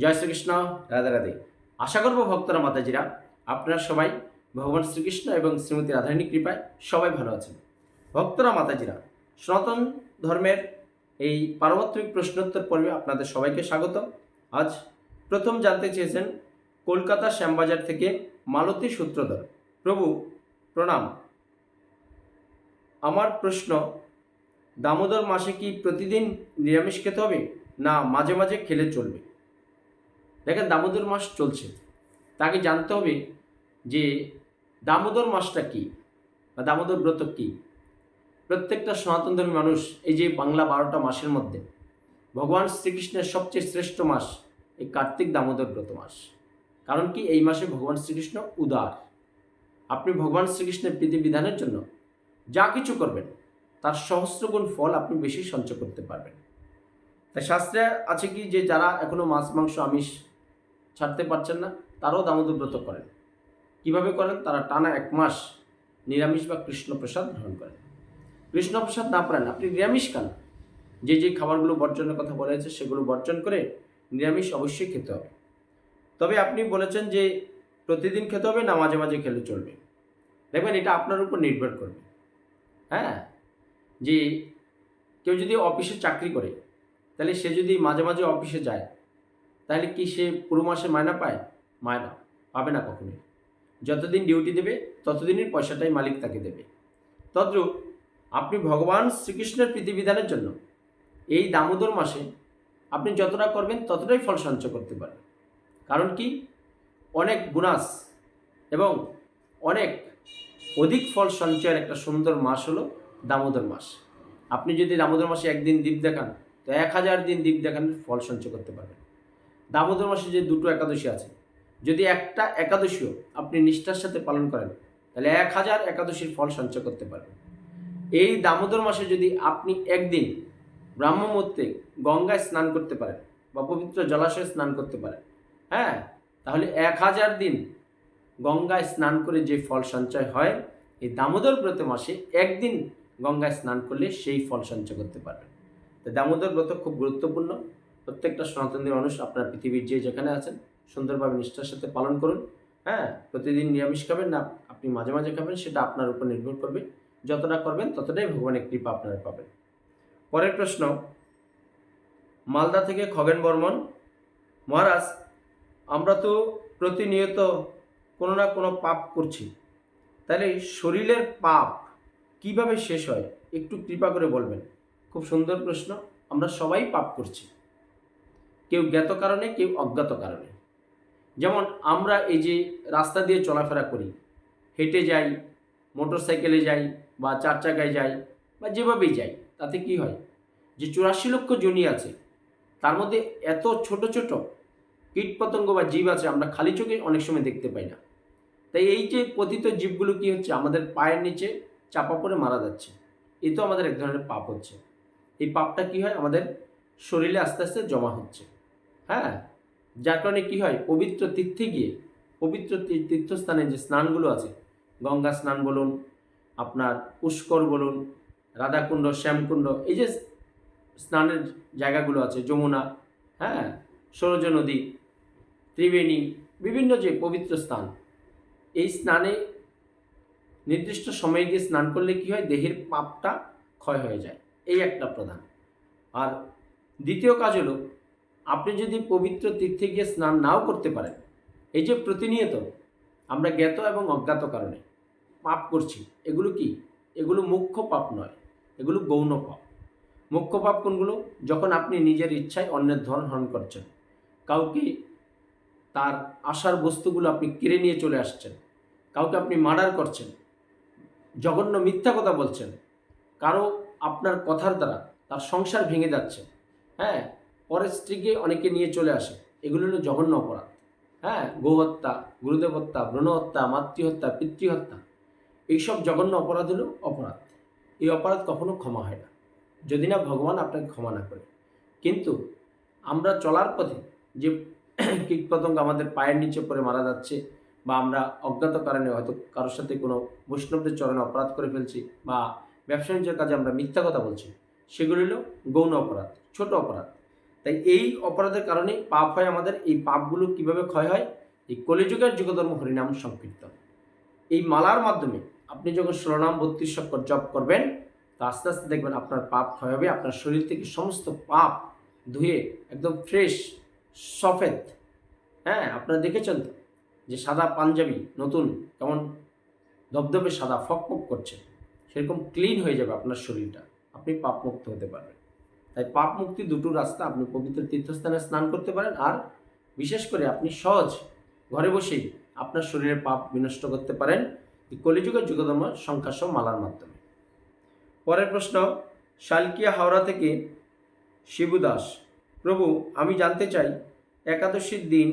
জয় শ্রীকৃষ্ণ। রাধা রাধে। আশা করব ভক্তরা মাতাজিরা আপনারা সবাই ভগবান শ্রীকৃষ্ণ এবং শ্রীমতী রাধারণী কৃপায় সবাই ভালো আছেন। ভক্তরা মাতাজিরা সনাতন ধর্মের এই পারমাত্মিক প্রশ্নোত্তর পর্বে আপনাদের সবাইকে স্বাগত। আজ প্রথম জানতে চেয়েছেন কলকাতা শ্যামবাজার থেকে মালতী সূত্রধর। প্রভু প্রণাম। আমার প্রশ্ন দামোদর মাসে কি প্রতিদিন নিরামিষ খেতে হবে না মাঝে মাঝে খেলে চলবে? দেখেন দামোদর মাস চলছে। তাকে জানতে হবে যে দামোদর মাসটা কি বা দামোদর ব্রত কি? প্রত্যেকটা সনাতন ধর্মী মানুষ এই যে বাংলা বারোটা মাসের মধ্যে, ভগবান শ্রীকৃষ্ণের সবচেয়ে শ্রেষ্ঠ মাস এই কার্তিক দামোদর ব্রত মাস। কারণ কি? এই মাসে ভগবান শ্রীকৃষ্ণ উদার। আপনি ভগবান শ্রীকৃষ্ণের প্রীতি বিধানের জন্য যা কিছু করবেন, তার সহস্রগুণ ফল আপনি বেশি সঞ্চয় করতে পারবেন। তাই শাস্ত্রে আছে কি যে যারা এখনও মাছ, মাংস, আমিষ ছাড়তে পারছেন না, তারাও দামোদরব্রত করেন। কীভাবে করেন? তারা টানা এক মাস নিরামিষ বা কৃষ্ণপ্রসাদ গ্রহণ করেন। কৃষ্ণপ্রসাদ না পারেন, আপনি নিরামিষ খান। যে যে খাবারগুলো বর্জনের কথা বলা হয়েছে, সেগুলো বর্জন করে নিরামিষ অবশ্যই খেতে হবে। তবে আপনি বলেছেন যে প্রতিদিন খেতে হবে না, মাঝে মাঝে খেলে চলবে। দেখবেন এটা আপনার উপর নির্ভর করবে। হ্যাঁ? যে কেউ যদি অফিসে চাকরি করে, তাহলে সে যদি মাঝে মাঝে অফিসে যায় তাহলে কি সে পুরো মাসে মায়না পায়? মায়না, পাবে না কখনোই। যতদিন ডিউটি দেবে ততদিনের পয়সাটাই মালিক তাকে দেবে। তদ্রূপ আপনি ভগবান শ্রীকৃষ্ণের প্রীতিবিধানের জন্য এই দামোদর মাসে আপনি যতটা করবেন, ততটাই ফল সঞ্চয় করতে পারবেন। কারণ কি? অনেক বোনাস এবং অনেক অধিক ফল সঞ্চয়ের একটা সুন্দর মাস হলো দামোদর মাস। আপনি যদি দামোদর মাসে একদিন দ্বীপ দেখান, তো এক হাজার দিন দ্বীপ দেখানোর ফল সঞ্চয় করতে পারবেন। দামোদর মাসে যে দুটো একাদশী আছে, যদি একটা একাদশীও আপনি নিষ্ঠার সাথে পালন করেন, তাহলে এক হাজার একাদশীর ফল সঞ্চয় করতে পারবেন। এই দামোদর মাসে যদি আপনি একদিন ব্রাহ্মমূর্তে গঙ্গায় স্নান করতে পারেন বা পবিত্র জলাশয়ে স্নান করতে পারেন হ্যাঁ তাহলে এক হাজার দিন গঙ্গায় স্নান করে যে ফল সঞ্চয় হয়, এই দামোদর ব্রত মাসে একদিন গঙ্গায় স্নান করলে সেই ফল সঞ্চয় করতে পারবেন। তো দামোদর ব্রত খুব গুরুত্বপূর্ণ। প্রত্যেকটা সনাতনী মানুষ আপনার পৃথিবীর যে যেখানে আছেন, সুন্দরভাবে নিষ্ঠার সাথে পালন করুন। হ্যাঁ প্রতিদিন নিরামিষ খাবেন না, আপনি মাঝে মাঝে খাবেন, সেটা আপনার উপর নির্ভর করবে। যতটা করবেন, ততটাই ভগবানের কৃপা আপনারা পাবেন। পরের প্রশ্ন, মালদা থেকে খগেন বর্মন, মহারাজ, আমরা তো প্রতিনিয়ত কোনো না কোনো পাপ করছি। তাহলে শরীরের পাপ কীভাবে শেষ হয়? একটু কৃপা করে বলবেন। খুব সুন্দর প্রশ্ন, আমরা সবাই পাপ করছি। কেউ জ্ঞাত কারণে, কেউ অজ্ঞাত কারণে। যেমন আমরা এই যে রাস্তা দিয়ে চলাফেরা করি, হেঁটে যাই মোটর সাইকেলে যাই বা চার চাকায় যাই বা যেভাবেই যাই, তাতে কি হয়? যে চুরাশি লক্ষ জনি আছে, তার মধ্যে এত ছোট ছোট কীটপতঙ্গ বা জীব আছে আমরা খালি চোখে অনেক সময় দেখতে পাই না। তাই এই যে পতিত জীবগুলো কি হচ্ছে? আমাদের পায়ের নিচে চাপা পড়ে মারা যাচ্ছে। এ তো আমাদের এক ধরনের পাপ হচ্ছে। এই পাপটা কি হয়? আমাদের শরীরে আস্তে আস্তে জমা হচ্ছে। হ্যাঁ যার কারণে কী হয়? পবিত্র তীর্থে গিয়ে, পবিত্র তীর্থস্থানে যে স্নানগুলো আছে, গঙ্গা স্নান বলুন, আপনার পুষ্কর বলুন, রাধাকুণ্ড, শ্যামকুণ্ড, এই যে স্নানের জায়গাগুলো আছে, যমুনা হ্যাঁ সরজ নদী, ত্রিবেণী, বিভিন্ন যে পবিত্র স্থান, এই স্নানে নির্দিষ্ট সময়ে গিয়ে স্নান করলে কি হয়? দেহের পাপটা ক্ষয় হয়ে যায়। এই একটা প্রধান। আর দ্বিতীয় কাজ হলো আপনি যদি পবিত্র তীর্থে গিয়ে স্নান নাও করতে পারেন, এই যে প্রতিনিয়ত আমরা জ্ঞাত এবং অজ্ঞাত কারণে পাপ করছি, এগুলো কি? এগুলো মুখ্য পাপ নয়, এগুলো গৌণ পাপ। মুখ্য পাপ কোনগুলো? যখন আপনি নিজের ইচ্ছায় অন্যের ধন হরণ করছেন, কাউকে তার আশার বস্তুগুলো আপনি কেড়ে নিয়ে চলে আসছেন, কাউকে আপনি মার্ডার করছেন, জঘন্য মিথ্যা কথা বলছেন, কারও আপনার কথার দ্বারা তার সংসার ভেঙে যাচ্ছে হ্যাঁ? পরের স্ত্রীকে অনেকে নিয়ে চলে আসে। এগুলো হলো জঘন্য অপরাধ। হ্যাঁ গোহত্যা গুরুদেব হত্যা ভ্রূণ হত্যা মাতৃহত্যা, পিতৃহত্যা, এইসব জঘন্য অপরাধ হলো অপরাধ। এই অপরাধ কখনো ক্ষমা হয় না। যদি না, ভগবান আপনাকে ক্ষমা না করে। কিন্তু আমরা চলার পথে যে কীটপতঙ্গ আমাদের পায়ের নিচে পড়ে মারা যাচ্ছে বা আমরা অজ্ঞাত কারণে হয়তো কারোর সাথে কোনো বৈষ্ণবদের চরণে অপরাধ করে ফেলছি বা ব্যবসা বাণিজ্যের কাজে আমরা মিথ্যা কথা বলছি, সেগুলো হলো গৌণ অপরাধ, ছোট অপরাধ। তাই এই অপরাধের কারণে পাপ হয় আমাদের। এই পাপগুলো কীভাবে ক্ষয় হয়? এই কলিযুগের যুগধর্ম হরিনাম সংকীর্তন। এই মালার মাধ্যমে আপনি যখন ষোলনাম বত্রিশ অক্ষর জপ করবেন, তো আস্তে আস্তে দেখবেন আপনার পাপ ক্ষয় হবে, আপনার শরীর থেকে সমস্ত পাপ ধুয়ে একদম ফ্রেশ সফেদ। হ্যাঁ আপনারা দেখেছেন তো যে সাদা পাঞ্জাবি নতুন, কেমন ধবধবে সাদা ফকফক করছে। সেরকম ক্লিন হয়ে যাবে আপনার শরীরটা। আপনি পাপ মুক্ত হতে পারবেন। তাই পাপ মুক্তি দুটো রাস্তা আপনি পবিত্র তীর্থস্থানে স্নান করতে পারেন। আর বিশেষ করে আপনি সহজ ঘরে বসেই আপনার শরীরের পাপ বিনষ্ট করতে পারেন। কলিযুগের যুগধর্ম সংখ্যাসহ মালার মাধ্যমে। পরের প্রশ্ন, শালকিয়া হাওড়া থেকে শিবু দাস প্রভু, আমি জানতে চাই, একাদশীর দিন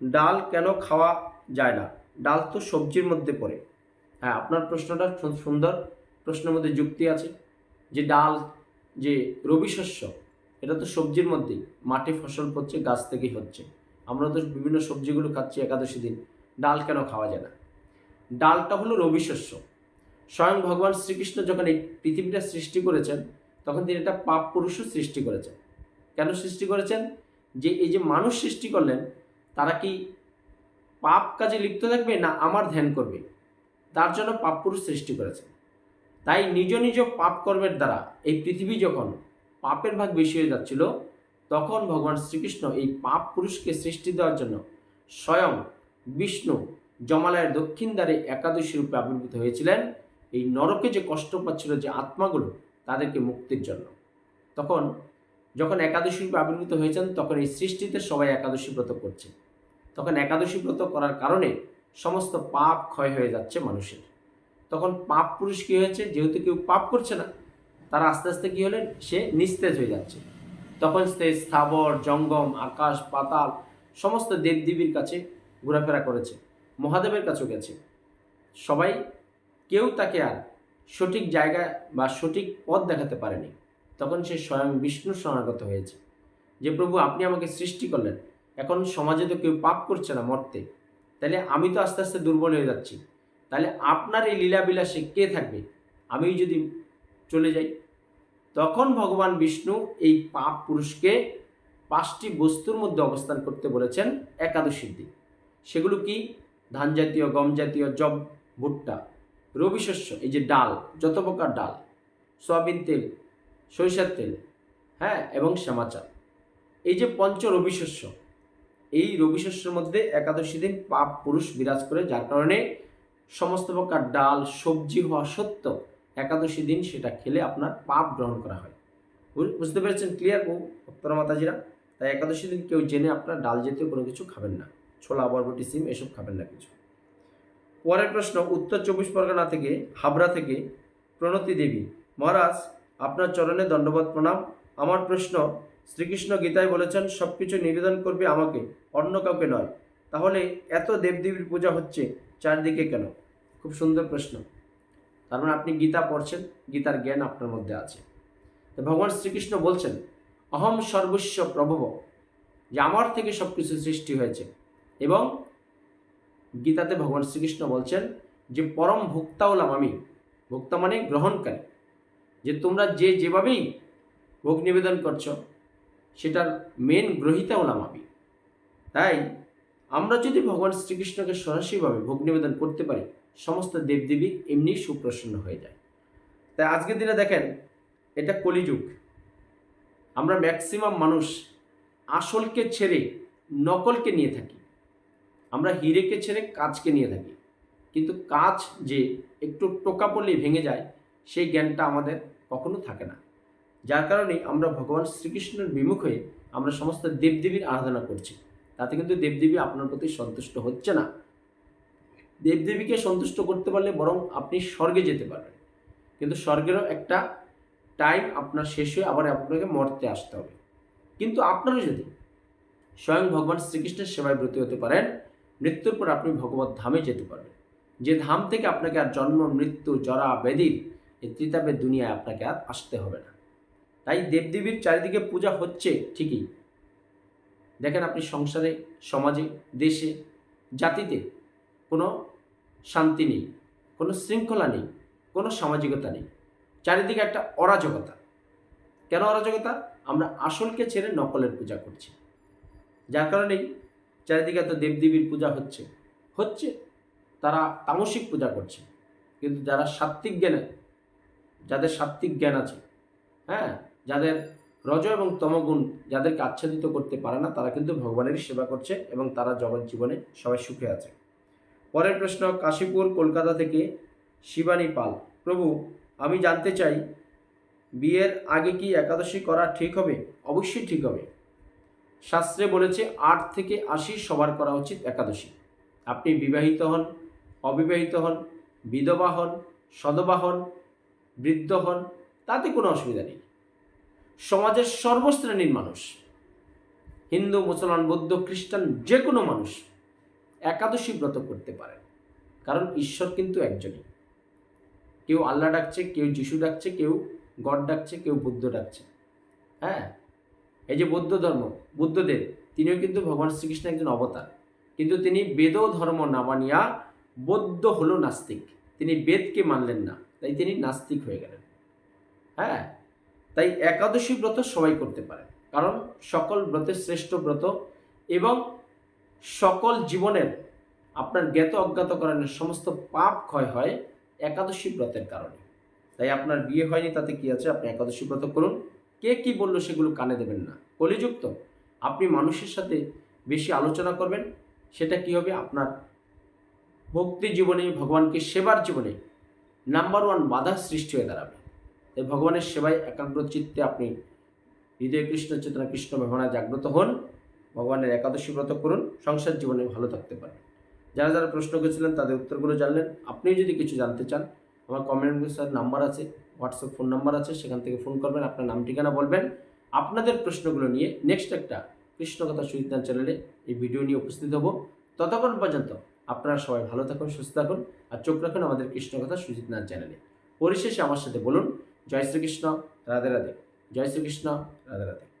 ডাল কেন খাওয়া যায় না? ডাল তো সবজির মধ্যে পড়ে। হ্যাঁ আপনার প্রশ্নটা সুন্দর। প্রশ্নের মধ্যে যুক্তি আছে যে ডাল যে রবি শস্য, এটা তো সবজির মধ্যেই। মাঠে ফসল পড়ছে, গাছ থেকেই হচ্ছে। আমরা তো বিভিন্ন সবজিগুলো খাচ্ছি একাদশী দিন, ডাল কেন খাওয়া যায় না? ডালটা হলো রবি শস্য। স্বয়ং ভগবান শ্রীকৃষ্ণ যখন এই পৃথিবীটা সৃষ্টি করেছেন, তখন তিনি একটা পাপ পুরুষও সৃষ্টি করেছেন। কেন সৃষ্টি করেছেন? যে এই যে মানুষ সৃষ্টি করলেন, তারা কি পাপ কাজে লিপ্ত থাকবে না আমার ধ্যান করবে? তার জন্য পাপ পুরুষ সৃষ্টি করেছেন। তাই নিজ নিজ পাপ কর্মের দ্বারা এই পৃথিবী যখন পাপের ভাগ বেশি হয়ে যাচ্ছিল, তখন ভগবান শ্রীকৃষ্ণ এই পাপ পুরুষকে সৃষ্টি দেওয়ার জন্য স্বয়ং বিষ্ণু জমালয়ের দক্ষিণ দ্বারে একাদশী রূপে আবির্ভূত হয়েছিলেন। এই নরকে যে কষ্ট পাচ্ছিল যে আত্মাগুলো, তাদেরকে মুক্তির জন্য। তখন যখন একাদশী রূপে আবির্ভূত হয়েছেন, তখন এই সৃষ্টিতে সবাই একাদশী ব্রত করছে। তখন একাদশী ব্রত করার কারণে সমস্ত পাপ ক্ষয় হয়ে যাচ্ছে মানুষের। তখন পাপ পুরুষ কী হয়েছে? যেহেতু কেউ পাপ করছে না, তারা আস্তে আস্তে কী হলেন? সে নিস্তেজ হয়ে যাচ্ছে। তখন সে স্থাবর, জঙ্গম, আকাশ, পাতাল, সমস্ত দেবদেবীর কাছে ঘোরাফেরা করেছে, মহাদেবের কাছেও গেছে। সবাই, কেউ তাকে আর সঠিক জায়গা বা সঠিক পথ দেখাতে পারেনি। তখন সে স্বয়ং বিষ্ণুর শরণাগত হয়েছে। যে প্রভু, আপনি আমাকে সৃষ্টি করলেন। এখন সমাজে তো কেউ পাপ করছে না মরতে। তাহলে আমি তো আস্তে আস্তে দুর্বল হয়ে যাচ্ছি। তাহলে আপনার এই লীলাবিলাসে কে থাকবে? আমি যদি চলে যাই। তখন ভগবান বিষ্ণু এই পাপ পুরুষকে পাঁচটি বস্তুর মধ্যে অবস্থান করতে বলেছেন একাদশীর দিন। সেগুলো কি? ধান জাতীয়, গম জাতীয়, জব, ভুট্টা, রবি শস্য, এই যে ডাল, যত প্রকার ডাল, সয়াবিন তেল, সরিষার তেল হ্যাঁ এবং শ্যামা চাল। এই যে পঞ্চ রবি শস্য, এই রবি শস্যের মধ্যে একাদশী দিন পাপ পুরুষ বিরাজ করে, যার কারণে সমস্ত প্রকার ডাল, সবজি হওয়া সত্ত্বেও একাদশী দিন সেটা খেলে আপনার পাপ গ্রহণ করা হয়। বুঝ- বুঝতে পেরেছেন? ক্লিয়ার ভক্তরা মাতাজিরা? তাই একাদশী দিন কেউ জেনে আপনার ডাল জাতীয় কোনো কিছু খাবেন না। ছোলা, বরবটি, সিম এসব খাবেন না কিছু। পরের প্রশ্ন, উত্তর চব্বিশ পরগনা থেকে, হাবড়া থেকে প্রণতি দেবী। মহারাজ, আপনার চরণে দণ্ডবাদ প্রণাম। আমার প্রশ্ন, শ্রীকৃষ্ণ গীতায় বলেছেন সব কিছু নিবেদন করবে আমাকে, অন্য কাউকে নয়। তাহলে এত দেবদেবীর পূজা হচ্ছে চারদিকে কেন? খুব সুন্দর প্রশ্ন। তার মানে আপনি গীতা পড়ছেন, গীতার জ্ঞান আপনার মধ্যে আছে। তো ভগবান শ্রীকৃষ্ণ বলছেন, অহম সর্বস্ব প্রভব যে আমার থেকে সব কিছু সৃষ্টি হয়েছে। এবং গীতাতে ভগবান শ্রীকৃষ্ণ বলছেন, যে পরম ভোক্তা হলাম আমি ভোক্তা মানে গ্রহণকারী। যে তোমরা যে যেভাবেই ভোগ নিবেদন করছ, সেটার মেন গ্রহিতা হলাম আমি। তাই আমরা যদি ভগবান শ্রীকৃষ্ণকে সরাসরিভাবে ভোগ নিবেদন করতে পারি, সমস্ত দেবদেবী এমনি সুপ্রসন্ন হয়ে যায়। তাই আজকের দিনে দেখেন, এটা কলিযুগ। আমরা ম্যাক্সিমাম মানুষ আসলকে ছেড়ে নকলকে নিয়ে থাকি। আমরা হিরেকে ছেড়ে কাজকে নিয়ে থাকি। কিন্তু কাজ যে একটু টোকা পড়লেই ভেঙে যায়, সেই জ্ঞানটা আমাদের কখনো থাকে না। যার কারণে আমরা ভগবান শ্রীকৃষ্ণের বিমুখ হয়ে আমরা সমস্ত দেবদেবীর আরাধনা করছি। তাতে কিন্তু দেবদেবী আপনার প্রতি সন্তুষ্ট হচ্ছে না। দেবদেবীকে সন্তুষ্ট করতে পারলে বরং আপনি স্বর্গে যেতে পারবেন। কিন্তু স্বর্গেরও একটা টাইম আপনার শেষ হয়ে আবার আপনাকে মরতে আসতে হবে। কিন্তু আপনারা যদি স্বয়ং ভগবান শ্রীকৃষ্ণের সেবায় ব্রতী হতে পারেন, মৃত্যুর পর আপনি ভগবত ধামে যেতে পারবেন। যে ধাম থেকে আপনাকে আর জন্ম, মৃত্যু, জরা ব্যাধির এই ত্রিতাপের দুনিয়ায় আপনাকে আর আসতে হবে না। তাই দেবদেবীর চারিদিকে পূজা হচ্ছে ঠিকই। দেখেন আপনি সংসারে, সমাজে, দেশে, জাতিতে কোনো শান্তি নেই, কোনো শৃঙ্খলা নেই, কোনো সামাজিকতা নেই। চারিদিকে একটা অরাজকতা। কেন অরাজকতা? আমরা আসলকে ছেড়ে নকলের পূজা করছি। যার কারণেই চারিদিকে এত দেবদেবীর পূজা হচ্ছে। হচ্ছে, তারা তামসিক পূজা করছে। কিন্তু যারা সাত্ত্বিক জ্ঞানে, যাদের সাত্ত্বিক জ্ঞান আছে হ্যাঁ? যাদের রজ এবং তমগুণ যাদেরকে আচ্ছাদিত করতে পারে না, তারা কিন্তু ভগবানেরই সেবা করছে এবং তারা জগৎ জীবনে সবাই সুখে আছে। পরের প্রশ্ন, কাশীপুর, কলকাতা থেকে শিবানী পাল, প্রভু, আমি জানতে চাই, বিয়ের আগে কি একাদশী করা ঠিক হবে? অবশ্যই ঠিক হবে। শাস্ত্রে বলেছে, আট থেকে আশি সবার করা উচিত একাদশী। আপনি বিবাহিত হন, অবিবাহিত হন, বিধবা হন, সদবা হন, বৃদ্ধ হন, তাতে কোনো অসুবিধা নেই। সমাজের সর্বশ্রেণীর মানুষ। হিন্দু, মুসলমান, বৌদ্ধ, খ্রিস্টান যে কোনো মানুষ একাদশী ব্রত করতে পারেন। কারণ ঈশ্বর কিন্তু একজনই। কেউ আল্লাহ ডাকছে, কেউ যিশু ডাকছে, কেউ গড ডাকছে, কেউ বুদ্ধ ডাকছে। হ্যাঁ? এই যে বৌদ্ধ ধর্ম বুদ্ধদেব তিনিও কিন্তু ভগবান শ্রীকৃষ্ণ একজন অবতার। কিন্তু তিনি বেদ ধর্ম না মানিয়া বৌদ্ধ হলো নাস্তিক। তিনি বেদকে মানলেন না, তাই তিনি নাস্তিক হয়ে গেলেন। হ্যাঁ? তাই একাদশী ব্রত সবাই করতে পারে। কারণ সকল ব্রতের শ্রেষ্ঠ ব্রত এবং সকল জীবনের আপনার জ্ঞাত অজ্ঞাত কারণে সমস্ত পাপ ক্ষয় হয় একাদশী ব্রতের কারণে। তাই আপনার বিয়ে হয়নি, তাতে কি আছে? আপনি একাদশী ব্রত করুন। কে কি বলল সেগুলো কানে দেবেন না। কলিযুক্ত, আপনি মানুষের সাথে বেশি আলোচনা করবেন, সেটা কি হবে? আপনার ভক্তি জীবনে, ভগবানকে সেবার জীবনে নাম্বার ওয়ান বাধা সৃষ্টি হয়ে দাঁড়াবে। তাই ভগবানের সেবায় একাগ্র চিত্তে আপনি হৃদয় কৃষ্ণ চেতনা কৃষ্ণ ভাবনায় জাগ্রত হন। ভগবানের একাদশী ব্রত করুন। সংসার জীবনে ভালো থাকতে পারেন। যারা যারা প্রশ্ন করেছিলেন, তাদের উত্তরগুলো জানলেন। আপনি যদি কিছু জানতে চান, আমার কমেন্ট বক্সের নাম্বার আছে হোয়াটসঅ্যাপ ফোন নাম্বার আছে, সেখান থেকে ফোন করবেন, আপনার নাম, ঠিকানা বলবেন। আপনাদের প্রশ্নগুলো নিয়ে নেক্সট একটা কৃষ্ণকথা সুচিতান চ্যানেলে এই ভিডিও নিয়ে উপস্থিত হব। ততক্ষণ পর্যন্ত আপনারা সবাই ভালো থাকুন, সুস্থ থাকুন, আর চোখ রাখুন আমাদের কৃষ্ণকথা সুজিত নাথ চ্যানেলে পরিশেষে আমার সাথে বলুন জয় শ্রীকৃষ্ণ রাধে রাধে। জয় শ্রীকৃষ্ণ রাধে রাধে।